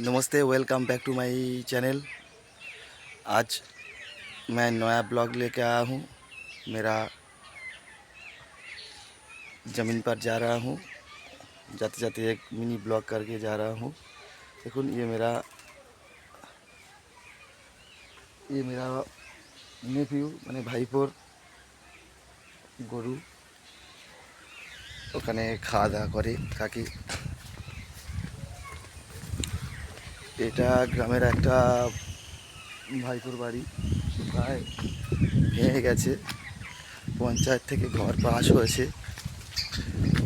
नमस्ते welcome back to my channel आज मैं नया ब्लॉग लेके आया हूँ मेरा ज़मीन पर जा रहा हूँ जाते जाते एक मिनी ब्लॉग करके जा रहा हूँ देखो ये मेरा ये मेरा নেফিউ মানে ভাইপোর গরু ওখানে খাওয়া দাওয়া করে কাকি এটা গ্রামের একটা ভাইপুর বাড়ি, প্রায় ভেঙে গেছে। পঞ্চায়েত থেকে ঘর পাস হয়েছে।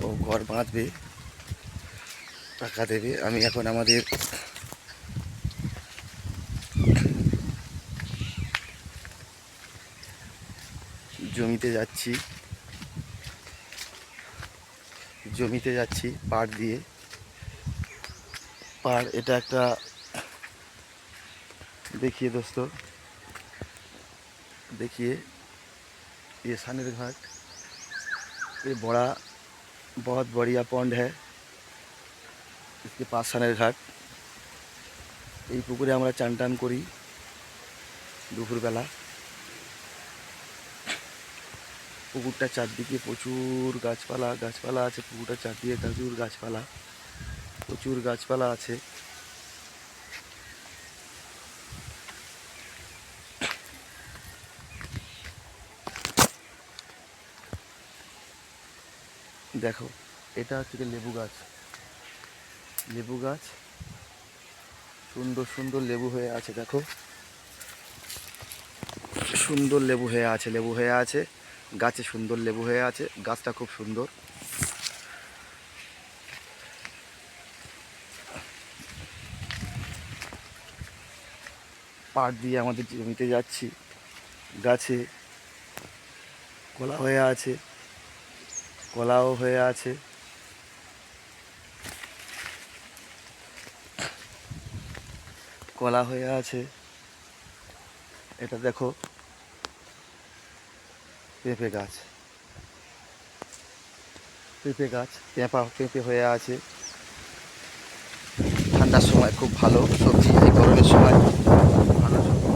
ও ঘর বাঁধবে, টাকা দেবে। আমি এখন আমাদের জমিতে যাচ্ছি। জমিতে যাচ্ছি পাড় দিয়ে। পাড়, এটা একটা देखिए दोस्तों देखिए ये सानिर घाट ये बड़ा बहुत बढ़िया पौंड है इसके पास সানের ঘাট এই পুকুরে আমরা চান টান করি দুপুরবেলা পুকুরটা চারদিকে প্রচুর গাছপালা গাছপালা আছে পুকুরটা চারদিকে প্রচুর গাছপালা প্রচুর গাছপালা আছে দেখো, এটা হচ্ছে লেবু গাছ। লেবু গাছ, সুন্দর সুন্দর লেবু হয়ে আছে, দেখো। সুন্দর লেবু হয়ে আছে, লেবু হয়ে আছে, গাছে সুন্দর লেবু হয়ে আছে, গাছটা খুব সুন্দর। পাট দিয়ে আমাদের জমিতে যাচ্ছি, গাছে কলা হয়ে আছে। কলাও হয়ে আছে। কলা হয়ে আছে। এটা দেখো। পেঁপে গাছ। পেঁপে গাছ পেঁপা, পেঁপে হয়ে আছে। ঠান্ডার সময় খুব ভালো সবজি, এই গরমের সময় ভালো সবজি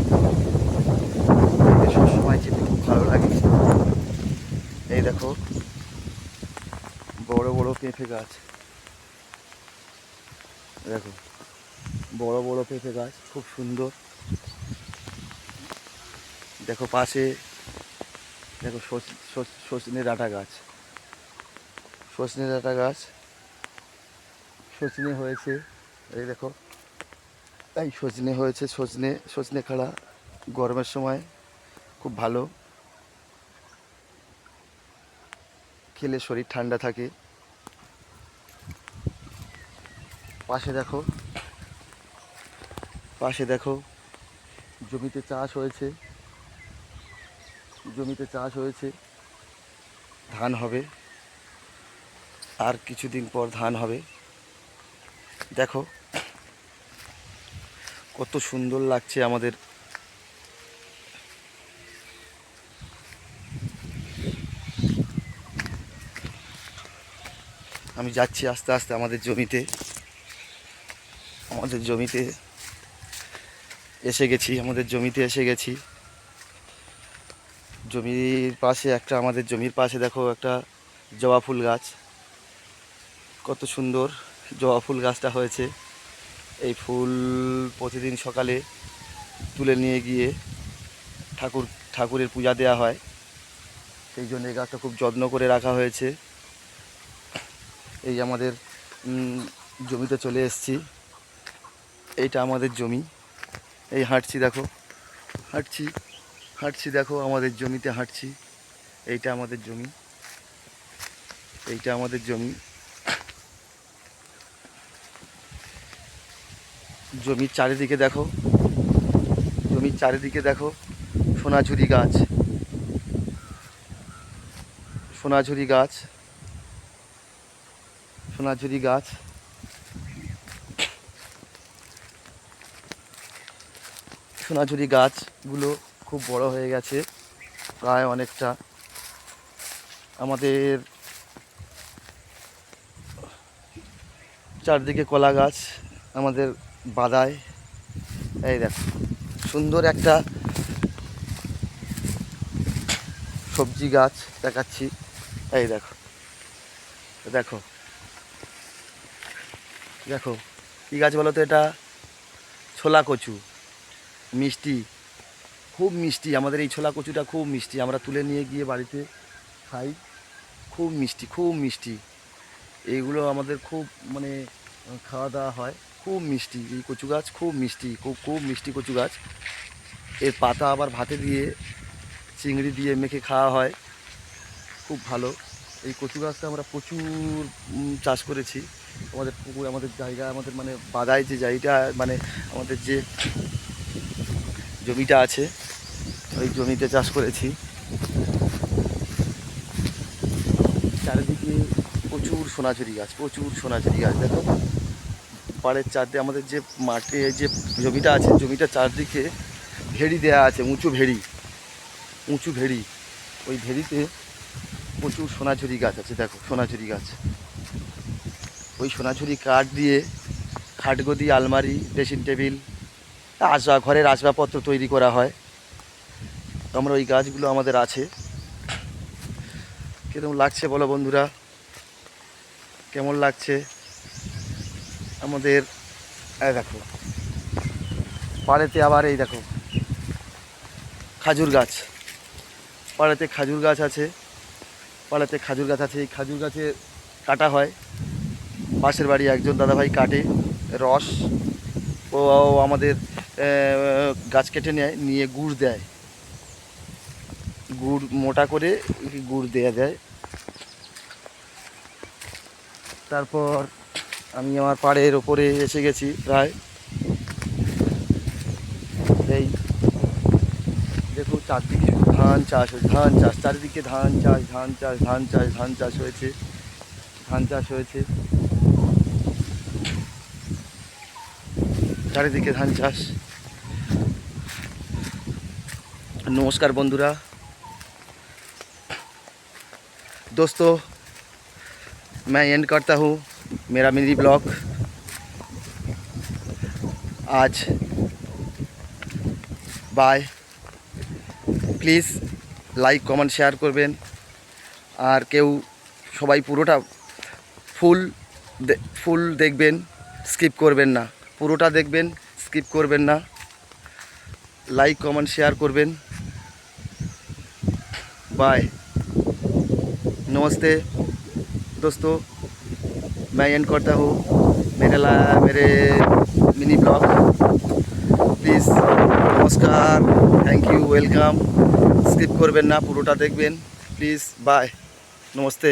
সব সময় খেতে খুব ভালো লাগে এই দেখো বড় বড় পেঁপে গাছ। দেখো, বড় বড় পেঁপে গাছ, খুব সুন্দর। দেখো পাশে, দেখো সজনে ডাঁটা গাছ। সজনে ডাঁটা গাছ সজনে হয়েছে। এই দেখো, এই সজনে হয়েছে সজনে সজনে খাড়া গরমের সময়, খুব ভালো। খেলে শরীর ঠান্ডা থাকে। পাশে দেখো। পাশে দেখো, জমিতে চাষ হয়েছে। জমিতে চাষ হয়েছে, ধান হবে। আর কিছুদিন পর ধান হবে। দেখো, কত সুন্দর লাগছে আমাদের। আমি যাচ্ছি আস্তে আস্তে আমাদের জমিতে। আমাদের জমিতে এসে গেছি, আমাদের জমিতে এসে গেছি। জমির পাশে একটা, আমাদের জমির পাশে দেখো একটা জবা ফুল গাছ। কত সুন্দর জবা ফুল গাছটা হয়েছে। এই ফুল প্রতিদিন সকালে তুলে নিয়ে গিয়ে ঠাকুর, ঠাকুরের পূজা দেওয়া হয়। সেই জন্য এই গাছটা খুব যত্ন করে রাখা হয়েছে। এই আমাদের জমিতে চলে এসেছি। এইটা আমাদের জমি। এই হাঁটছি দেখো, হাঁটছি হাঁটছি দেখো, আমাদের জমিতে হাঁটছি। এইটা আমাদের জমি, এইটা আমাদের জমি। জমির চারিদিকে দেখো, জমির চারিদিকে দেখো, সোনাঝুরি গাছ। সোনাঝুরি গাছ সোনাঝুরি গাছ। সোনাঝুরি গাছগুলো খুব বড় হয়ে গেছে, প্রায় অনেকটা। আমাদের চারদিকে কলা গাছ, আমাদের বাদায়। এই দেখো, সুন্দর একটা সবজি গাছ দেখাচ্ছি। এই দেখো দেখো। দেখো, কী গাছ বলো তো এটা? ছোলা কচু। মিষ্টি, খুব মিষ্টি। আমাদের এই ছোলা কচুটা খুব মিষ্টি। আমরা তুলে নিয়ে গিয়ে বাড়িতে খাই। খুব মিষ্টি খুব মিষ্টি। এইগুলো আমাদের খুব মানে খাওয়া দাওয়া হয়। খুব মিষ্টি। এই কচু গাছ খুব মিষ্টি। খুব খুব মিষ্টি কচু গাছ। এর পাতা আবার ভাতে দিয়ে, চিংড়ি দিয়ে মেখে খাওয়া হয়। খুব ভালো। এই কচু গাছটা আমরা প্রচুর চাষ করেছি। আমাদের পুকুর, আমাদের জায়গা, আমাদের মানে বাদায় যে জায়গাটা মানে আমাদের যে জমিটা আছে। ওই জমিতে চাষ করেছি। চারিদিকে প্রচুর সোনাঝুরি গাছ, প্রচুর সোনাঝুরি গাছ। দেখো, পাড়ের চারদিকে আমাদের যে মাঠে যে জমিটা আছে, জমিটা চারদিকে ভেড়ি দেয়া আছে, উঁচু ভেড়ি উঁচু ভেড়ি। ওই ভেড়িতে প্রচুর সোনাঝুরি গাছ আছে, দেখো, সোনাঝুরি গাছ। ওই সোনাঝুরি কাঠ দিয়ে, খাটগদি, আলমারি, ড্রেসিং টেবিল আসবা ঘরের আসবাবপত্র তৈরি করা হয়। আমরা ওই গাছগুলো আমাদের আছে। কীরকম লাগছে বলো বন্ধুরা? কেমন লাগছে? আমাদের দেখো। পাড়েতে আবার এই দেখো, খাজুর গাছ। পাড়াতে খাজুর গাছ আছে। পাড়াতে খাজুর গাছ আছে। এই খাজুর গাছে কাটা হয়। পাশের বাড়ি একজন দাদাভাই কাটে। রস। ও আমাদের গাছ কেটে নেয়, নিয়ে গুড় দেয়। গুড় মোটা করে গুড় দেয়া দেয় তারপর আমি আমার পাড়ের ওপরে এসে গেছি প্রায়। এই দেখো চারদিকে ধান চাষ ধান চাষ, চারিদিকে ধান চাষ ধান চাষ ধান চাষ ধান চাষ হয়েছে, ধান চাষ হয়েছে। চারিদিকে ধান চাষ। নমস্কার বন্ধুরা दोस्तों मैं एंड करता हूँ मेरा मिनी ब्लॉग आज bye please like comment share করবেন আর কেউ সবাই পুরোটা ফুল দে- ফুল দেখবেন স্কিপ করবেন না পুরোটা দেখবেন স্কিপ করবেন না লাইক কমেন্ট শেয়ার করবেন बाय नमस्ते दोस्तों मैं एंड करता हूँ मेरे ला मेरे मिनी ब्लॉग প্লিজ নমস্কার থ্যাংক ইউ ওয়েলকাম স্কিপ করবেন না পুরোটা দেখবেন প্লিজ বাই নমস্তে